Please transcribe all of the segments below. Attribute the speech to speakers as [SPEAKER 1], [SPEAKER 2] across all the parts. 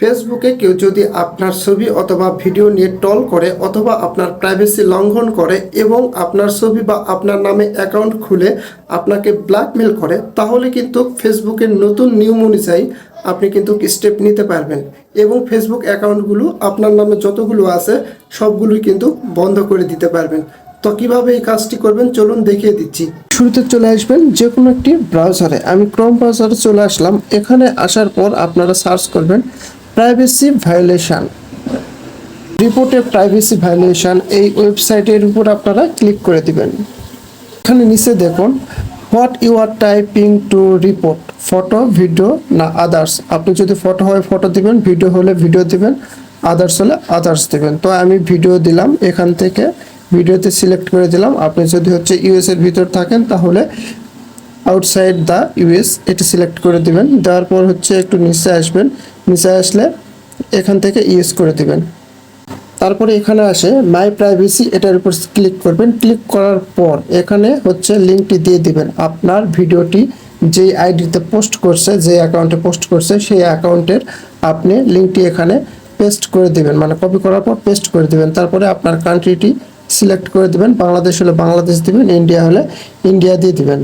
[SPEAKER 1] ফেসবুকে কেউ যদি আপনার ছবি অথবা ভিডিও নিয়ে টল করে অথবা আপনার প্রাইভেসি লঙ্ঘন করে এবং আপনার ছবি বা আপনার নামে অ্যাকাউন্ট খুলে আপনাকে ব্ল্যাকমেল করে, তাহলে কিন্তু ফেসবুকের নতুন নিয়ম অনুযায়ী আপনি কিন্তু স্টেপ নিতে পারবেন এবং ফেসবুক অ্যাকাউন্টগুলো আপনার নামে যতগুলো আছে সবগুলোই কিন্তু বন্ধ করে দিতে পারবেন। তো কীভাবে এই কাজটি করবেন চলুন দেখিয়ে দিচ্ছি। শুরুতে চলে আসবেন যে কোনো একটি ব্রাউজারে আমি ক্রোম ব্রাউজারে চলে আসলাম। এখানে আসার পর আপনারা সার্চ করবেন প্রাইভেসি ভায়োলেশন রিপোর্টে প্রাইভেসি ভায়োলেশন এই ওয়েবসাইটের উপর আপনারা ক্লিক করে দিবেন। এখানে নিচে দেখুন what you are typing to report photo video না আদার্স আপনি যদি ফটো হয় ফটো দিবেন ভিডিও হলে ভিডিও দিবেন আদার্স হলে আদার্স দিবেন। তো আমি ভিডিও দিলাম, এখান থেকে ভিডিওতে সিলেক্ট করে দিলাম। আপনি যদি হচ্ছে ইউএস এর ভিতর থাকেন, তাহলে আউটসাইড দ্য ইউএস এটি সিলেক্ট করে দিবেন। দেওয়ার পর হচ্ছে একটু নিচে আসবেন। নিচে আসলে এখান থেকে ইউএস করে দিবেন। তারপরে এখানে আসে মাই প্রাইভেসি এটার উপর ক্লিক করবেন। ক্লিক করার পর এখানে হচ্ছে লিঙ্কটি দিয়ে দিবেন। আপনার ভিডিওটি যে আইডিতে পোস্ট করছে যে অ্যাকাউন্টে পোস্ট করছে, সেই অ্যাকাউন্টের আপনি লিঙ্কটি এখানে পেস্ট করে দিবেন। মানে কপি করার পর পেস্ট করে দিবেন। তারপরে আপনার কান্ট্রিটি সিলেক্ট করে দিবেন। বাংলাদেশ হলে বাংলাদেশ দিবেন ইন্ডিয়া হলে ইন্ডিয়া দিয়ে দিবেন।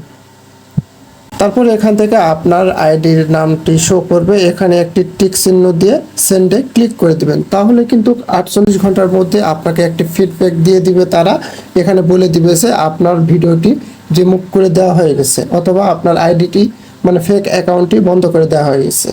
[SPEAKER 1] তারপর এখান থেকে আপনার আইডির নামটি শো করবে। এখানে একটি টিক চিহ্ন দিয়ে সেন্ডে ক্লিক করে দিবেন। তাহলে কিন্তু আটচল্লিশ ঘণ্টার মধ্যে আপনাকে একটি ফিডব্যাক দিয়ে দিবে তারা। এখানে বলে দিবে যে আপনার ভিডিওটি রিমুভ করে দেওয়া হয়ে গেছে, অথবা আপনার আইডিটি মানে ফেক অ্যাকাউন্টটি বন্ধ করে দেওয়া হয়ে গেছে।